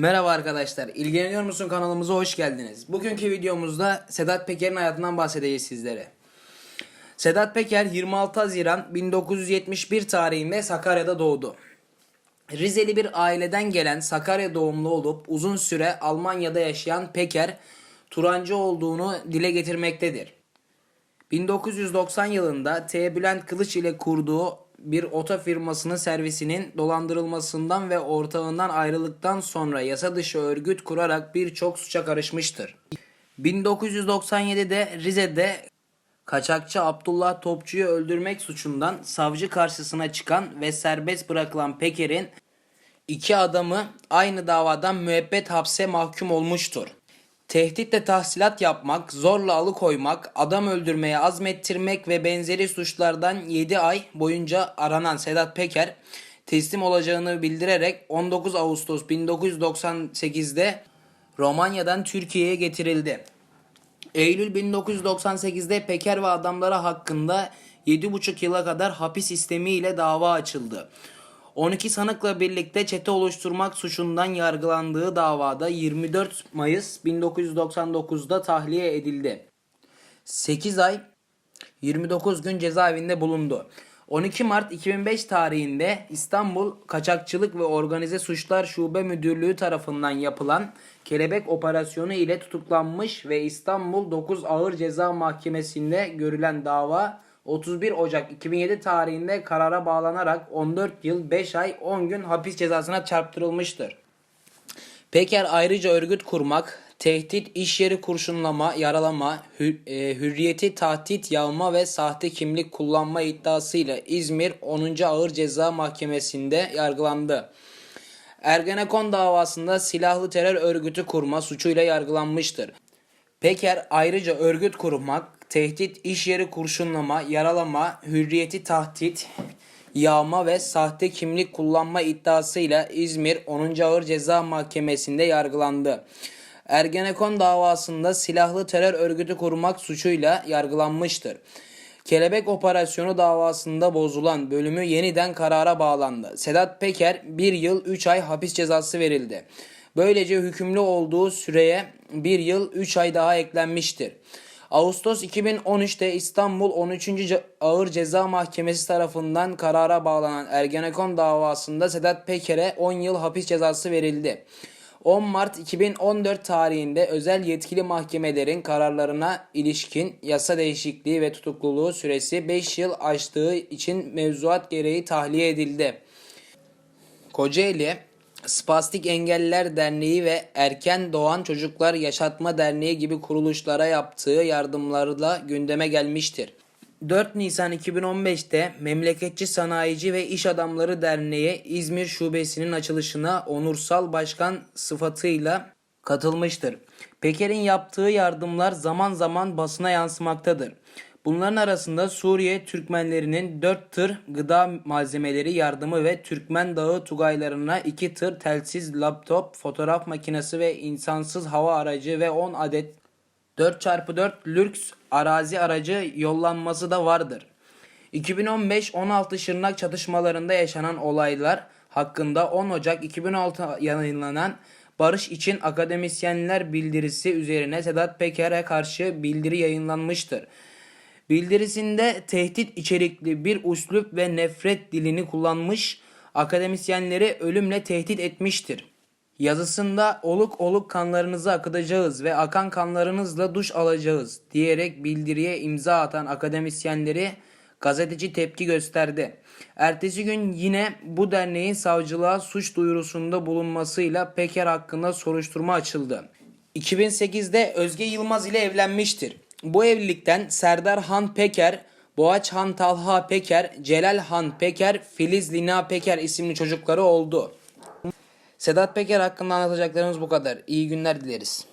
Merhaba arkadaşlar, ilgileniyor musun kanalımıza hoş geldiniz. Bugünkü videomuzda Sedat Peker'in hayatından bahsedeceğiz sizlere. Sedat Peker 26 Haziran 1971 tarihinde Sakarya'da doğdu. Rizeli bir aileden gelen Sakarya doğumlu olup uzun süre Almanya'da yaşayan Peker, Turancı olduğunu dile getirmektedir. 1990 yılında T. Bülent Kılıç ile kurduğu bir oto firmasının servisinin dolandırılmasından ve ortağından ayrılıktan sonra yasa dışı örgüt kurarak birçok suça karışmıştır. 1997'de Rize'de kaçakçı Abdullah Topçu'yu öldürmek suçundan savcı karşısına çıkan ve serbest bırakılan Peker'in iki adamı aynı davadan müebbet hapse mahkum olmuştur. Tehditle tahsilat yapmak, zorla alıkoymak, adam öldürmeye azmettirmek ve benzeri suçlardan 7 ay boyunca aranan Sedat Peker teslim olacağını bildirerek 19 Ağustos 1998'de Romanya'dan Türkiye'ye getirildi. Eylül 1998'de Peker ve adamları hakkında 7,5 yıla kadar hapis istemiyle dava açıldı. 12 sanıkla birlikte çete oluşturmak suçundan yargılandığı davada 24 Mayıs 1999'da tahliye edildi. 8 ay 29 gün cezaevinde bulundu. 12 Mart 2005 tarihinde İstanbul Kaçakçılık ve Organize Suçlar Şube Müdürlüğü tarafından yapılan Kelebek Operasyonu ile tutuklanmış ve İstanbul 9 Ağır Ceza Mahkemesi'nde görülen dava 31 Ocak 2007 tarihinde karara bağlanarak 14 yıl 5 ay 10 gün hapis cezasına çarptırılmıştır. Peker ayrıca örgüt kurmak, tehdit, iş yeri kurşunlama, yaralama, e, hürriyeti tahdit, yağma ve sahte kimlik kullanma iddiasıyla İzmir 10. Ağır Ceza Mahkemesi'nde yargılandı. Ergenekon davasında silahlı terör örgütü kurma suçuyla yargılanmıştır. Peker ayrıca örgüt kurmak, tehdit, iş yeri kurşunlama, yaralama, hürriyeti tahdit, yağma ve sahte kimlik kullanma iddiasıyla İzmir 10. Ağır Ceza Mahkemesi'nde yargılandı. Ergenekon davasında silahlı terör örgütü kurmak suçuyla yargılanmıştır. Kelebek Operasyonu davasında bozulan bölümü yeniden karara bağlandı. Sedat Peker 1 yıl 3 ay hapis cezası verildi. Böylece hükümlü olduğu süreye 1 yıl 3 ay daha eklenmiştir. Ağustos 2013'te İstanbul 13. Ce- Ağır Ceza Mahkemesi tarafından karara bağlanan Ergenekon davasında Sedat Peker'e 10 yıl hapis cezası verildi. 10 Mart 2014 tarihinde özel yetkili mahkemelerin kararlarına ilişkin yasa değişikliği ve tutukluluğu süresi 5 yıl aştığı için mevzuat gereği tahliye edildi. Kocaeli Spastik Engelliler Derneği ve Erken Doğan Çocuklar Yaşatma Derneği gibi kuruluşlara yaptığı yardımlarla gündeme gelmiştir. 4 Nisan 2015'te Memleketçi Sanayici ve İş Adamları Derneği İzmir Şubesi'nin açılışına onursal başkan sıfatıyla katılmıştır. Peker'in yaptığı yardımlar zaman zaman basına yansımaktadır. Bunların arasında Suriye Türkmenlerinin 4 tır gıda malzemeleri yardımı ve Türkmen Dağı Tugaylarına 2 tır telsiz, laptop, fotoğraf makinesi ve insansız hava aracı ve 10 adet 4x4 lüks arazi aracı yollanması da vardır. 2015-16 Şırnak çatışmalarında yaşanan olaylar hakkında 10 Ocak 2006 yayınlanan Barış için Akademisyenler bildirisi üzerine Sedat Peker'e karşı bildiri yayınlanmıştır. Bildirisinde tehdit içerikli bir üslup ve nefret dilini kullanmış, akademisyenleri ölümle tehdit etmiştir. Yazısında oluk oluk kanlarınızı akıtacağız ve akan kanlarınızla duş alacağız diyerek bildiriye imza atan akademisyenleri gazeteci tepki gösterdi. Ertesi gün yine bu derneğin savcılığa suç duyurusunda bulunmasıyla Peker hakkında soruşturma açıldı. 2008'de Özge Yılmaz ile evlenmiştir. Bu evlilikten Serdar Han Peker, Boğaç Han Talha Peker, Celal Han Peker, Filiz Lina Peker isimli çocukları oldu. Sedat Peker hakkında anlatacaklarımız bu kadar. İyi günler dileriz.